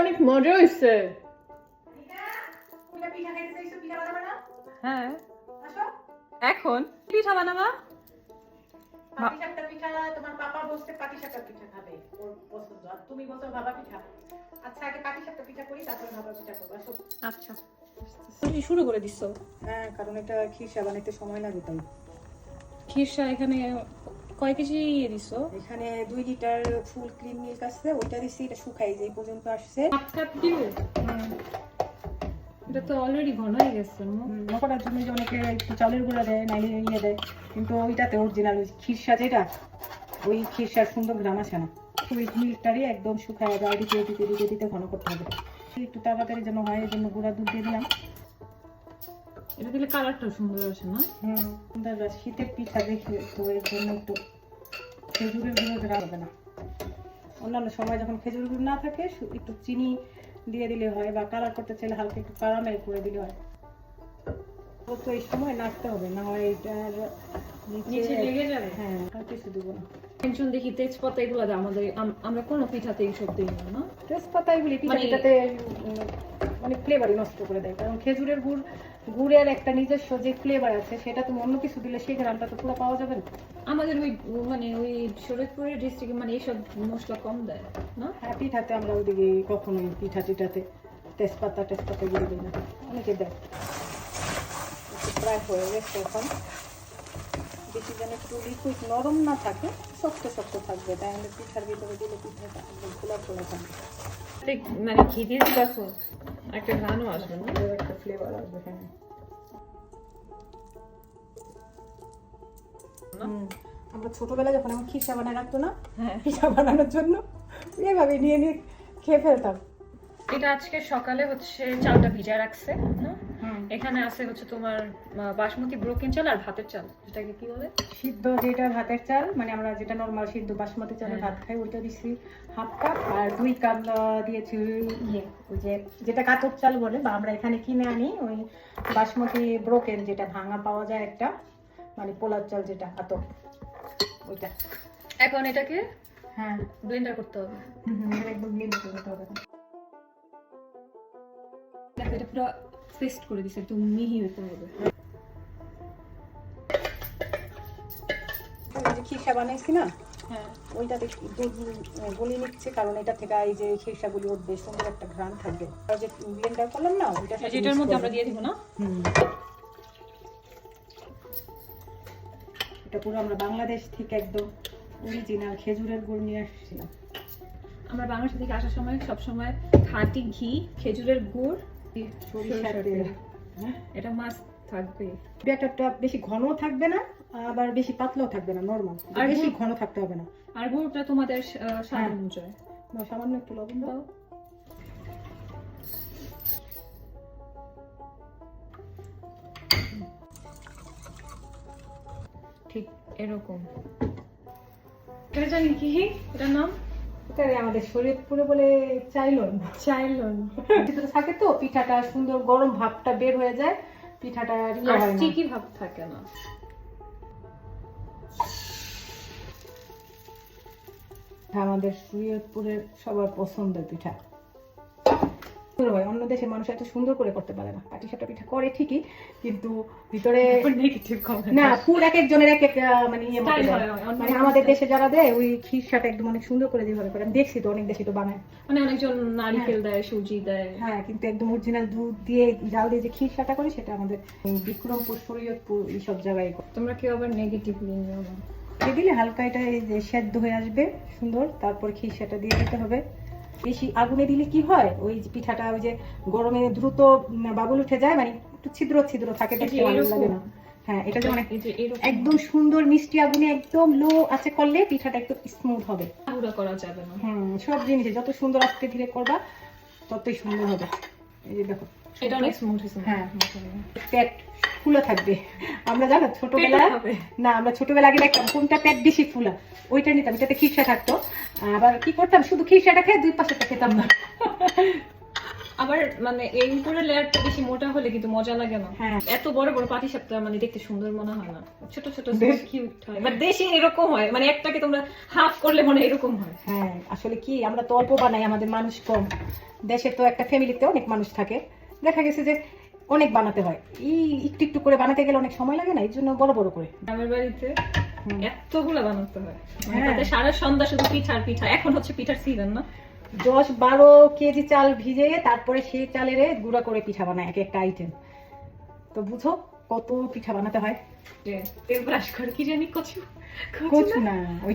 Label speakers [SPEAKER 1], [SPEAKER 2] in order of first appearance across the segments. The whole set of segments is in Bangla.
[SPEAKER 1] অনেক মজা হয়েছে
[SPEAKER 2] পিঠা পিঠা খাইতে পিঠা বানাবে না?
[SPEAKER 1] হ্যাঁ। এখন পিঠা বানাবা।
[SPEAKER 2] পিঠা তোমার পাপা পাটিসাপটা পিঠা খাবে। ওর পছন্দ। আর তুমি পিঠা। আচ্ছা আগে পাটিসাপটা পিঠা করি তারপর পিঠা করব।
[SPEAKER 1] আচ্ছা। শুরু করে দিছো।
[SPEAKER 2] হ্যাঁ কারণ এটা খিরসা বানাইতে সময় লাগে তাই।
[SPEAKER 1] খিরসা এখানে কয় কেজি দিছো?
[SPEAKER 2] এখানে দুই লিটার ফুল ক্রিম মিল্ক আছে ওইটা দিছি এটা শুকাই যে পর্যন্ত আসছে।
[SPEAKER 1] হাফ কাপ দিবে এটা তো অলরেডি ঘন হয়ে গেছে না?
[SPEAKER 2] মকরার জন্য যে অনেকে একটু চালের গুঁড়া দেয় নাইলে ইয়ে দেয় কিন্তু ওইটাতে অরিজিনাল ওই খিরসা যেটা ওই খিরসার সুন্দর গ্রাম আছে না। ওই মিল্কটারই একদম শুকায় যায় দিতে দিতে দিতে দিতে ঘন করতে হবে। একটু তাড়াতাড়ি যেন হয় এই জন্য গুঁড়া দুধ দিয়ে দিলাম।
[SPEAKER 1] এটা দিলে কালারটাও সুন্দর আসে না?
[SPEAKER 2] হুম রস। শীতের পিঠা দেখে তো এর জন্য একটু খেজুরের গুঁড়ো দেওয়া হবে না। অন্যান্য সময় যখন খেজুর গুঁড়ো না থাকে একটু চিনি দিয়ে দিলে হয় বা কালার করতে চাইলে হালকা একটু কারামেল করে দিলে হয়। তো এই সময় নাড়তে হবে না হয় এটার
[SPEAKER 1] নিচে লেগে যাবে?
[SPEAKER 2] হ্যাঁ আর কিছু দেবো না।
[SPEAKER 1] পেনশন দেখি তেজপাতা এগুলো আমাদের আমরা কোনো পিঠাতে এইসব দিই না
[SPEAKER 2] তেজপাতা এগুলি পিঠা
[SPEAKER 1] মানে-
[SPEAKER 2] পিঠাতে মানে ফ্লেভারই নষ্ট করে দেয়। কারণ খেজুরের গুড় গুড়ের একটা নিজস্ব যে ফ্লেভার আছে সেটা তুমি অন্য কিছু দিলে সেই গ্রামটা তো পুরো পাওয়া যাবে না।
[SPEAKER 1] আমাদের ওই মানে ওই শরীরপুরের ডিস্ট্রিক্টে মানে এইসব মশলা কম দেয় না?
[SPEAKER 2] হ্যাঁ পিঠাতে আমরা ওদিকে কখনোই পিঠা টিঠাতে তেজপাতা টেজপাতা দিয়ে দিই না। অনেকে দেয়। প্রায় হয়ে গেছে এখন। বেশি যেন একটু লিকুইড নরম না থাকে শক্ত শক্ত থাকবে। তাই আমাদের পিঠার ভিতরে দিলে পিঠাটা খোলা খোলা থাকবে
[SPEAKER 1] মানে ঘি দিয়ে দেখো একটা ঘানও আসবে না
[SPEAKER 2] একটা ফ্লেভার আসবে হ্যাঁ আমরা ছোটবেলায় যখন আমার খিসা বানায় রাখতো না
[SPEAKER 1] হ্যাঁ
[SPEAKER 2] পিঠা বানানোর জন্য এভাবে নিয়ে নিয়ে খেয়ে ফেলতাম
[SPEAKER 1] এটা আজকে সকালে হচ্ছে চালটা ভিজা রাখছে এখানে আছে হচ্ছে তোমার বাসমতি ব্রোকেন চাল আর ভাতের চাল। যেটাকে কি বলে?
[SPEAKER 2] সিদ্ধ যেটা ভাতের চাল মানে আমরা যেটা নর্মাল সিদ্ধ বাসমতি চালের
[SPEAKER 1] হ্যাঁ।
[SPEAKER 2] ভাত খাই ওইটা দিচ্ছি হাফ কাপ আর দুই কাপ দিয়েছি ইয়ে ওই যে যেটা কাতর চাল বলে বা আমরা এখানে কিনে আনি ওই বাসমতি ব্রোকেন যেটা ভাঙা পাওয়া যায় একটা মানে পোলার চাল যেটা কাতর ওইটা।
[SPEAKER 1] এখন এটাকে
[SPEAKER 2] হ্যাঁ।
[SPEAKER 1] ব্লেন্ডার করতে হবে।
[SPEAKER 2] হুম, একদম ব্লেন্ড করে দিতে হবে
[SPEAKER 1] এটা পুরো পেস্ট করে দিছে একটু মিহি হতে হবে।
[SPEAKER 2] খিরসা বানাইছি না
[SPEAKER 1] হ্যাঁ।
[SPEAKER 2] ওইটাতে দুধ গলি নিচ্ছে কারণ এটা থেকে এই যে খিরসাগুলি উঠবে সুন্দর একটা ঘ্রাণ থাকবে। আর যে ব্লেন্ডার করলাম না ওইটার সাথে
[SPEAKER 1] মধ্যে আমরা দিয়ে দিব না?
[SPEAKER 2] হুম। এটা পুরো আমরা বাংলাদেশ থেকে একদম অরিজিনাল খেজুরের গুড় নিয়ে আসছিলাম।
[SPEAKER 1] আমরা বাংলাদেশ থেকে আসার সময় সবসময় খাঁটি ঘি খেজুরের গুড়
[SPEAKER 2] সরিষার তেল। হ্যাঁ?
[SPEAKER 1] এটা মাছ থাকবে।
[SPEAKER 2] ব্যাটারটা বেশি ঘন থাকবে না আবার বেশি পাতলাও থাকবে না নর্মাল
[SPEAKER 1] আর
[SPEAKER 2] বেশি ঘন থাকতে হবে না।
[SPEAKER 1] আর গুড়টা তোমাদের স্বাদ
[SPEAKER 2] হ্যাঁ।
[SPEAKER 1] অনুযায়ী
[SPEAKER 2] সামান্য একটু লবণ দাও।
[SPEAKER 1] ঠিক এরকম। এটা জানি কি? এটার নাম?
[SPEAKER 2] আমাদের বলে চাইলন
[SPEAKER 1] চাইলন
[SPEAKER 2] ভিতরে থাকে তো পিঠাটা সুন্দর গরম ভাবটা বের হয়ে যায় পিঠাটা ইয়ে
[SPEAKER 1] স্টিকি ভাব থাকে না।
[SPEAKER 2] আমাদের শরীয়তপুরের সবার পছন্দের পিঠা। সুন্দর হয়। অন্য দেশের মানুষ এত সুন্দর করে করতে পারে না। পাটি সাপটা পিঠা করে ঠিকই কিন্তু ভিতরে না ফুল এক একজনের এক এক মানে ইয়ে।
[SPEAKER 1] হয়, হয়,
[SPEAKER 2] মানে আমাদের দেশে যারা দেয় ওই খিরসাটা একদম অনেক সুন্দর করে যেভাবে করে। আমি দেখছি তো অনেক দেশে তো বানায়।
[SPEAKER 1] মানে অনেকজন নারকেল দেয় সুজি দেয়।
[SPEAKER 2] হ্যাঁ কিন্তু একদম অরিজিনাল দুধ দিয়ে জাল দিয়ে যে খিরসাটা করে সেটা আমাদের বিক্রমপুর শরীয়তপুর এইসব জায়গায়
[SPEAKER 1] তোমরা কেউ আবার নেগেটিভলি নিও না।
[SPEAKER 2] দিয়ে দিলে হালকা এটা এই যে সেদ্ধ হয়ে আসবে সুন্দর। তারপর খিরসাটা দিয়ে দিতে হবে। বেশি আগুনে দিলে কি হয়? ওই পিঠাটা ওই যে গরমে দ্রুত বাবুল উঠে যায় মানে একটু ছিদ্র ছিদ্র থাকে দেখতে ভালো লাগে না। হ্যাঁ এটা যেমন
[SPEAKER 1] এরকম।
[SPEAKER 2] একদম সুন্দর মিষ্টি আগুনে একদম লো আছে করলে পিঠাটা একটু স্মুথ হবে।
[SPEAKER 1] গুঁড়া করা যাবে না।
[SPEAKER 2] হুম সব জিনিসে যত সুন্দর আস্তে ধীরে করবা ততই সুন্দর হবে। এই যে দেখো
[SPEAKER 1] এটা অনেক স্মুথ
[SPEAKER 2] হ্যাঁ। পেট ফুলে থাকবে। আমরা জানো ছোটবেলা না আমরা ছোটবেলা আগে দেখতাম কোনটা পেট বেশি ফুলা ওইটা নিতাম এটাতে খিরসা থাকতো। আবার কি করতাম শুধু খিরসাটা খেয়ে দুই পাশেটা খেতাম না।
[SPEAKER 1] আবার মানে এই উপরের লেয়ারটা বেশি মোটা হলে কিন্তু মজা লাগে না।
[SPEAKER 2] হ্যাঁ।
[SPEAKER 1] এত বড় বড় পাটি সাপটা মানে দেখতে সুন্দর মনে হয় না। ছোট ছোট কিউট হয়। মানে দেশে এরকম হয় মানে একটাকে তোমরা হাফ করলে মনে হয় এরকম হয়।
[SPEAKER 2] হ্যাঁ আসলে কি আমরা তো অল্প বানাই আমাদের মানুষ কম। দেশে তো একটা ফ্যামিলিতে অনেক মানুষ থাকে। দেখা গেছে যে অনেক বানাতে হয়। এই একটু একটু করে বানাতে গেলে অনেক সময় লাগে না? এই জন্য বড় বড় করে।
[SPEAKER 1] গ্রামের বাড়িতে। এতগুলো বানাতে হয়। মানে
[SPEAKER 2] হ্যাঁ।
[SPEAKER 1] সারা সন্ধ্যা শুধু পিঠা আর পিঠা। এখন হচ্ছে পিঠার সিজন না?
[SPEAKER 2] দশ বারো কেজি চাল ভিজে তারপরে সেই চালের গুঁড়া করে পিঠা বানায় এক একটা আইটেম তো বুঝো? কত পিঠা বানাতে হয়?
[SPEAKER 1] তেল ব্রাশ করে কি জানি কচু
[SPEAKER 2] কচু না? ওই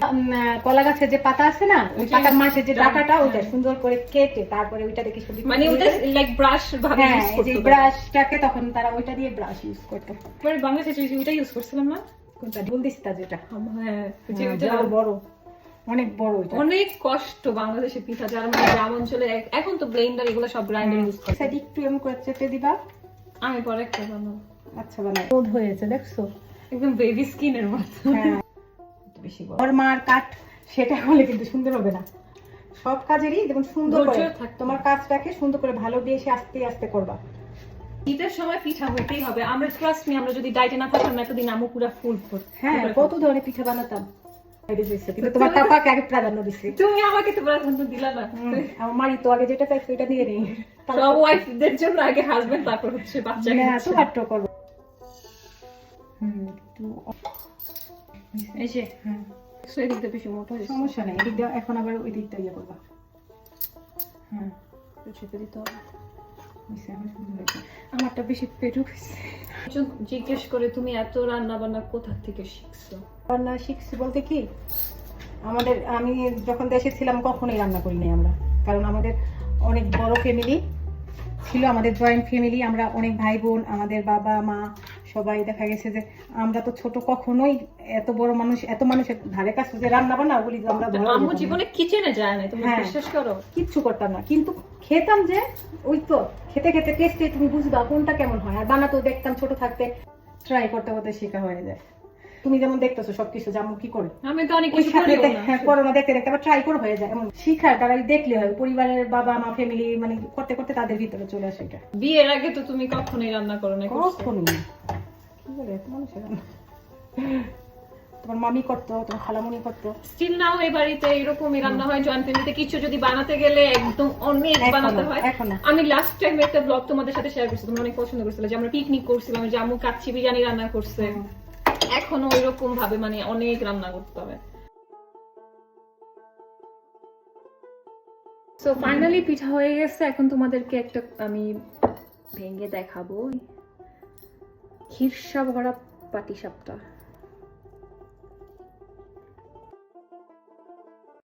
[SPEAKER 2] কলা গাছের যে পাতা আছে না ওই পাতার মাসের যে ডাটাটা
[SPEAKER 1] হ্যাঁ।
[SPEAKER 2] সুন্দর করে কেটে তারপরে ওইটা দেখি
[SPEAKER 1] মানে ওটা লাইক ব্রাশ ভাবে
[SPEAKER 2] হ্যাঁ
[SPEAKER 1] ইউজ করতে
[SPEAKER 2] ব্রাশটাকে তখন তারা ওইটা দিয়ে ব্রাশ ইউজ করতো।
[SPEAKER 1] পরে বাংলাদেশে যে ওইটা ইউজ করছিলাম না?
[SPEAKER 2] কোনটা? ঢুল দিস্তা যেটা।
[SPEAKER 1] হ্যাঁ ওই যে
[SPEAKER 2] হ্যাঁ, বড় অনেক বড়
[SPEAKER 1] অনেক কষ্ট বাংলাদেশের পিঠা যারা মানে গ্রাম অঞ্চলে এখন তো ব্লেন্ডার এগুলো সব গ্রাইন্ডার ইউজ করে।
[SPEAKER 2] একটু এমন করে চেপে দিবা।
[SPEAKER 1] আমি পরে একটা বানাবো।
[SPEAKER 2] আচ্ছা বানাই। রোদ হয়েছে দেখছ?
[SPEAKER 1] একদম বেবি স্কিনের মতো।
[SPEAKER 2] হ্যাঁ।
[SPEAKER 1] বেশি বড়
[SPEAKER 2] ওর মার কাঠ সেটা হলে কিন্তু সুন্দর হবে না। সব কাজেরই যেমন সুন্দর করে। তোমার কাজটাকে সুন্দর করে ভালোবেসে আস্তে আস্তে করবা।
[SPEAKER 1] সময় পিঠা হইতেই হবে। আমরা ট্রাস্ট মি আমরা যদি ডাইটে না থাকতাম এতদিন আমু পুরা ফুল ফুল
[SPEAKER 2] হ্যাঁ কত ধরনের পিঠা বানাতাম। বাইরে হয়েছে, কিন্তু তোমার পাপাকে আগে প্রাধান্য দিছি।
[SPEAKER 1] তুমি আমাকে তো প্রাধান্য দিলা না।
[SPEAKER 2] আমার তো আগে যেটা চাইছে ওইটা দিয়ে নেই।
[SPEAKER 1] সব ওয়াইফদের জন্য আগে হাজবেন্ড তারপর হচ্ছে বাচ্চা
[SPEAKER 2] না তো হাট্টো করব। হুম একটু
[SPEAKER 1] এই যে
[SPEAKER 2] হুম।
[SPEAKER 1] এদিকটা বেশি মোটা
[SPEAKER 2] সমস্যা নেই এদিক এখন আবার ওই দিকটা ইয়ে করবা। হ্যাঁ
[SPEAKER 1] চেপে দিতে হবে।
[SPEAKER 2] হয়েছে, এখন সুন্দর হয়েছে। আমারটা বেশি পেটু
[SPEAKER 1] জিজ্ঞেস করে তুমি এত রান্না বান্না কোথা থেকে শিখছো?
[SPEAKER 2] রান্না শিখছি বলতে কি আমাদের আমি যখন দেশে ছিলাম কখনোই রান্না করি নাই আমরা। কারণ আমাদের অনেক বড় ফ্যামিলি ছিল আমাদের জয়েন্ট ফ্যামিলি আমরা অনেক ভাই বোন আমাদের বাবা মা সবাই দেখা গেছে যে আমরা তো ছোট কখনোই এত বড় মানুষ এত মানুষের ধারে কাছে যে রান্না বান্না ওগুলি আমরা
[SPEAKER 1] আম্মু জীবনে কিচেনে যায় না তুমি
[SPEAKER 2] হ্যাঁ।
[SPEAKER 1] বিশ্বাস করো?
[SPEAKER 2] কিচ্ছু করতাম না। কিন্তু খেতাম যে ওই তো খেতে খেতে টেস্টে তুমি বুঝবা কোনটা কেমন হয়। আর বানাতেও দেখতাম ছোট থাকতে ট্রাই করতে করতে শেখা হয়ে যায়। তুমি যেমন দেখতেছো সবকিছু যেমন কি করে?
[SPEAKER 1] আমি তো অনেক কিছু না।
[SPEAKER 2] হ্যাঁ করোনা দেখতে দেখতে আবার ট্রাই করে হয়ে যায়। এমন শিখার তারা দেখলে হয় পরিবারের বাবা মা ফ্যামিলি মানে করতে করতে তাদের ভিতরে চলে আসে এটা।
[SPEAKER 1] বিয়ের আগে তো তুমি কখনোই রান্না করো না করছ?
[SPEAKER 2] মানুষের তোমার মামি করতো তোমার খালামুনি করতো।
[SPEAKER 1] স্টিল নাও এই বাড়িতে এরকমই রান্না হয় জয়েন্ট ফ্যামিলিতে কিছু যদি বানাতে গেলে একদম অনেক বানাতে হয়।
[SPEAKER 2] এখনও।
[SPEAKER 1] আমি লাস্ট টাইম একটা ব্লগ তোমাদের সাথে শেয়ার করছি তোমরা অনেক পছন্দ করছিলে যে আমরা পিকনিক করছিলাম যে কাচ্চি বিরিয়ানি রান্না করছে। এখনও ওইরকম ভাবে মানে অনেক রান্না করতে হবে। সো ফাইনালি পিঠা হয়ে গেছে এখন তোমাদেরকে একটা আমি ভেঙে দেখাবো। হিরসা ভরা পাটি সাপটা